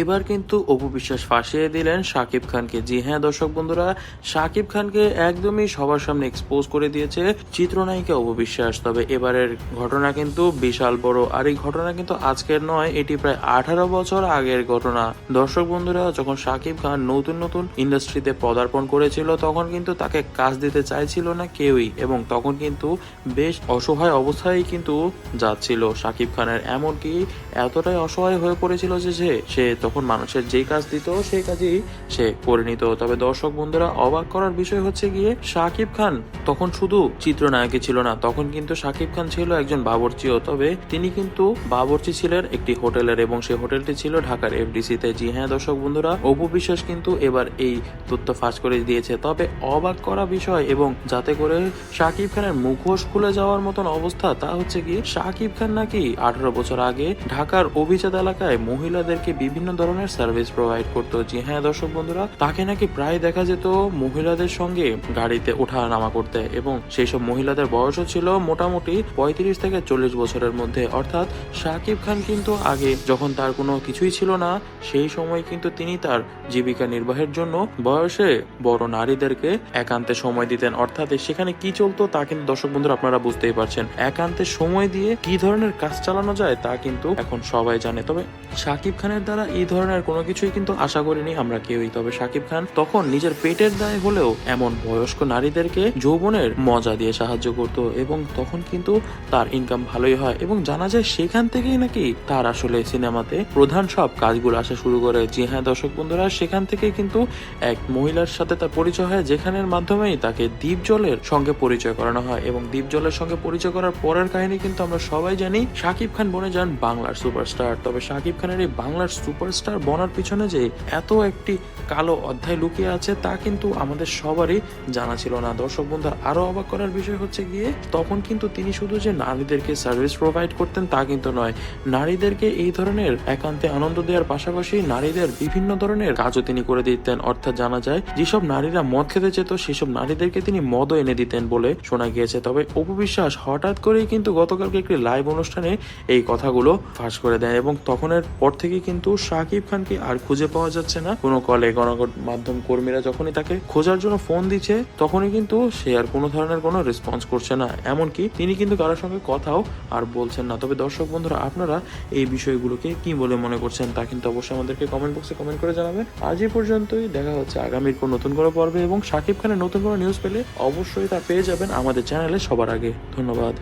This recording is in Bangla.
এবার কিন্তু অপু বিশ্বাস ফাঁসিয়ে দিলেন শাকিব খানকে। জি হ্যাঁ দর্শক বন্ধুরা শাকিব খানকে একদমই সবার সামনে এক্সপোজ করে দিয়েছে চিত্রনায়িকা অপু বিশ্বাস। তবে এবারের ঘটনা কিন্তু বিশাল বড়, আর এই ঘটনা কিন্তু আজকের নয়, এটি প্রায় আঠারো বছর আগের ঘটনা। দর্শক বন্ধুরা, যখন শাকিব খান নতুন নতুন ইন্ডাস্ট্রিতে পদার্পণ করেছিল, তখন কিন্তু তাকে কাজ দিতে চাইছিল না কেউই, এবং তখন কিন্তু বেশ অসহায় অবস্থায় কিন্তু যাচ্ছিল শাকিব খানের। এমনকি এতটাই অসহায় হয়ে পড়েছিল যে সে সে তখন মানুষের যেই কাজ দিত, সেই কাজই সে করে নিত। তবে দর্শক বন্ধুরা, অবাক করার বিষয় হচ্ছে গিয়ে শাকিব খান তখন শুধু চিত্রনায়কই ছিল না, তখন কিন্তু শাকিব খান ছিল একজন বাবরচিও তবে তিনি কিন্তু বাবরচি ছিলেন একটি হোটেলের এবং সেই হোটেলটি ছিল ঢাকার এফডিসি তে জি হ্যাঁ দর্শক বন্ধুরা, অপু বিশ্বাস কিন্তু এবার এই তথ্য ফাঁস করে দিয়েছে। তবে অবাক করা বিষয় এবং যাতে করে শাকিব খানের মুখোশ খুলে যাওয়ার মতন অবস্থা, তা হচ্ছে কি শাকিব খান নাকি আঠারো বছর আগে ঢাকার অভিজাত এলাকায় মহিলাদেরকে বিভিন্ন ধরনের সার্ভিস প্রোভাইড করতো। জি হ্যাঁ দর্শক বন্ধুরা, তাকে নাকি প্রায় দেখা যেত মহিলাদের সঙ্গে গাড়িতে ওঠা নামা করতে এবং সেই সব মহিলাদের বয়সও ছিল মোটামুটি পঁয়ত্রিশ থেকে চল্লিশ বছরের মধ্যে। অর্থাৎ শাকিব খান কিন্তু আগে যখন তার কোনো কিছুই ছিল না, সেই সময় কিন্তু তিনি তার জীবিকা নির্বাহের জন্য বয়সে বড় নারীদেরকে একান্তে সময় দিতেন। অর্থাৎ সেখানে কি চলতো তা কিন্তু দর্শক বন্ধুরা আপনারা বুঝতেই পারছেন। একান্তে সময় দিয়ে কি ধরনের কাজ চালানো যায় তা কিন্তু এখন সবাই জানে। তবে শাকিব খানের দ্বারা এই ধরনের কোনো কিছুই কিন্তু আশা করিনি আমরা কেউই। তবে শাকিব খান তখন নিজের পেটের দায় হলেও এমন বয়স্ক নারীদেরকে যৌবনের মজা দিয়ে সাহায্য করত এবং তখন কিন্তু তার ইনকাম ভালোই হয় এবং জানা যায় সেখান থেকেই নাকি তার আসলে সিনেমাতে প্রধান সব কাজগুলো আসা শুরু করে। জি হ্যাঁ দর্শক বন্ধুরা, সেখান থেকে কিন্তু এক মহিলার সাথে তার পরিচয় হয়, যেখানের মাধ্যমেই তাকে দ্বীপ জলের সঙ্গে পরিচয় করানো হয় এবং দ্বীপ জলের সঙ্গে পরিচয় করার পরের কাহিনী কিন্তু আমরা সবাই জানি শাকিব খান বনে যান বাংলার সুপারস্টার। তবে শাকিব খানের এই বাংলার সুপারস্টার বনার পিছনে যে এত একটি কালো অধ্যায় লুকিয়ে আছে, তা কিন্তু আমাদের সবারই জানা ছিল না। দর্শক বন্ধু আরও অবাক করার বিষয় হচ্ছে গিয়ে, তখন কিন্তু তিনি শুধু যে নারীদেরকে সার্ভিস প্রোভাইড করতেন তা কিন্তু নয়, নারীদেরকে এই ধরনের একান্তে আনন্দ দেওয়ার পাশাপাশি নারীদের বিভিন্ন ধরনের কাজও তিনি করে দিতেন। অর্থাৎ জানা যায়, যেসব নারীরা মদ খেতে যেত সেসব নারীদেরকে তিনি মদও এনে দিতেন বলে শোনা গিয়েছে। তবে অপু বিশ্বাস হঠাৎ করেই কিন্তু গতকালকে একটি লাইভ অনুষ্ঠানে এই কথাগুলো ফাঁস করে দেয় এবং তখনের পর থেকে কিন্তু শাকিব খানকে আর খুঁজে পাওয়া যাচ্ছে না। কোনো কলে গণমাধ্যম কর্মীরা যখনই তাকে খোঁজার জন্য ফোন দিচ্ছে, তখনই কিন্তু সে আর কোনো ধরনের কোনো রেসপন্স করছে না। এমনকি তিনি কিন্তু কারোর সঙ্গে কথাও আর বলছেন না। তবে দর্শক বন্ধুরা, আপনারা এই বিষয়গুলোকে কি বলে মনে করছেন তা কিন্তু অবশ্যই আমাদেরকে কমেন্ট বক্সে কমেন্ট করে জানাবেন। আজ এই পর্যন্তই। দেখা হচ্ছে আগামীর কোন নতুন কোনো পর্বে এবং শাকিব খানের নতুন কোনো নিউজ পেলে অবশ্যই তা পেয়ে যাবেন আমাদের চ্যানেলে সবার আগে। ধন্যবাদ।